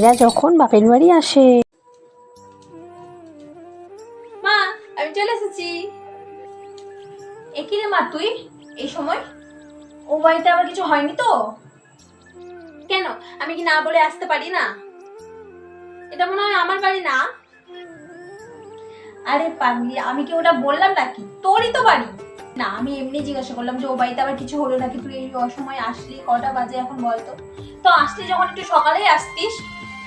মেয়েরা যখন বাপের বাড়ি আসে। মা, আমি চলে এসেছি। একই রে মা, তুই? এই সময়? ও বাড়িতে আবার কিছু হয়নি তো? কেন? আমি কি না বলে আসতে পারি না? এটা মনে হয় আমার বাড়ি না? আরে আমি কি ওটা বললাম নাকি? তোরই তো বাড়ি। না, আমি এমনি জিজ্ঞাসা করলাম যে ও বাড়িতে আবার কিছু হলো নাকি? তুই এই অসময়ে আসলি, কটা বাজে এখন বলতো? তো আসলি যখন একটু সকালেই আসতিস।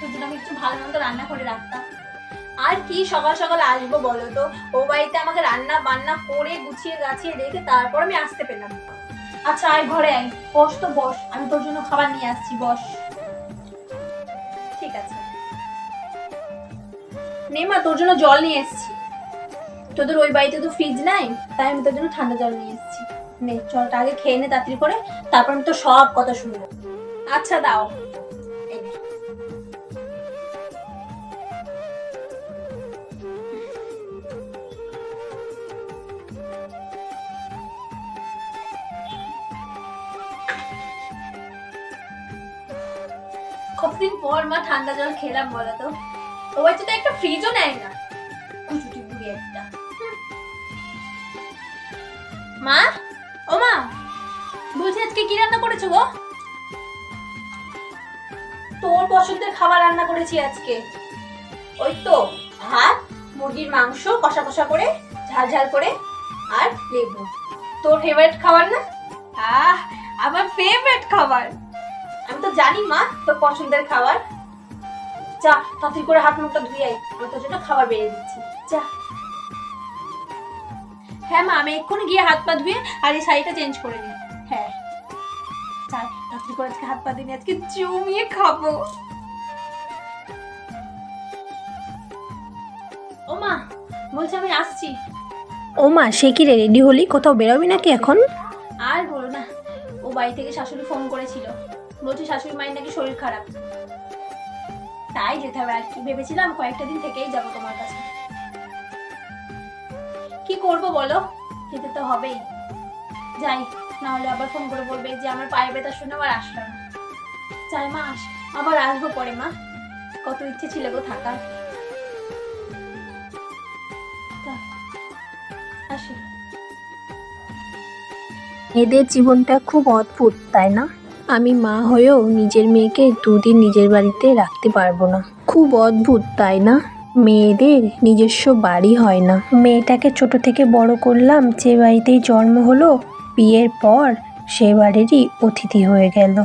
তোর আমি একটু ভালো মতো রান্না করে রাখতাম। আর কি সকাল সকাল আসব বলো তো? ও বাড়িতে আমাকে রান্না বান্না করে গুছিয়ে গাছিয়ে রেখে তারপর আমি আসতে পেলাম। আচ্ছা আয় ঘরে আয়। বস তো, বস। আমি তোর জন্য খাবার নিয়ে আসছি, বস। ঠিক আছে। নে মা, তোর জন্য জল নিয়ে এসেছি। তোদের ওই বাড়িতে তো ফ্রিজ নাই, তাই আমি তোর জন্য ঠান্ডা জল নিয়ে এসেছি। নে, জলটা আগে খেয়ে নে তাড়াতাড়ি করে, তারপর আমি তো সব কথা শুনব। আচ্ছা দাও। কতদিন পর মা ঠান্ডা জল খেলাম বলো তো ও বাচ্চা তো একটা ফ্রিজও নেয় না। কুচুটি বুড়ি একটা। মা? ও মা, বলছি আজকে কি রান্না করেছ গো? তোর পছন্দের খাবার রান্না করেছি আজকে। ওই তো, ভাত, মুরগির মাংস, কষা কষা করে, ঝাল ঝাল করে, আর লেবু। তোর ফেভারিট খাবার না? আহ, আমার ফেভারিট খাবার। জানি মা তোর পছন্দের খাবার। যা তাড়াতাড়ি করে হাত মুখটা ধুয়ে আই আমি তোর জন্য খাবার বেড়ে দিচ্ছি। যা। হ্যাঁ মা আমি এক্ষুনি গিয়ে হাত পা ধুয়ে আর এই শাড়িটা চেঞ্জ করে নিই হ্যাঁ। যা তাড়াতাড়ি করে আজকে হাত পা দিনে আজকে জমিয়ে খাব। ও মা বলছি আমি আসছি। ও মা সে কি রে রেডি হলি? কোথাও বেরোবি নাকি এখন? আর বলো না ও বাড়ি থেকে শাশুড়ি ফোন করেছিল। বলছি শাশুড়ি মায়ের নাকি শরীর খারাপ। তাই যেতে হবে। আর কি ভেবেছিলাম কয়েকটা দিন থেকেই যাব তোমার কাছে। কি করব বলো? যেতে তো হবেই। যাই না হলে আবার ফোন করে বলবে যে আমার পায়ে ব্যথা শুনে আবার আসলো না যাই মা, আস, আবার আসব পরে মা। কত ইচ্ছে ছিল গো থাকার। এদের জীবনটা খুব অদ্ভুত, তাই না? আমি মা হয়েও নিজের মেয়েকে দুদিন নিজের বাড়িতে রাখতে পারব না। খুব অদ্ভুত, তাই না? মেয়েদের নিজস্ব বাড়ি হয় না। মেয়েটাকে ছোট থেকে বড় করলাম, যে বাড়িতেই জন্ম হলো, বিয়ের পর সে বাড়িরই অতিথি হয়ে গেল।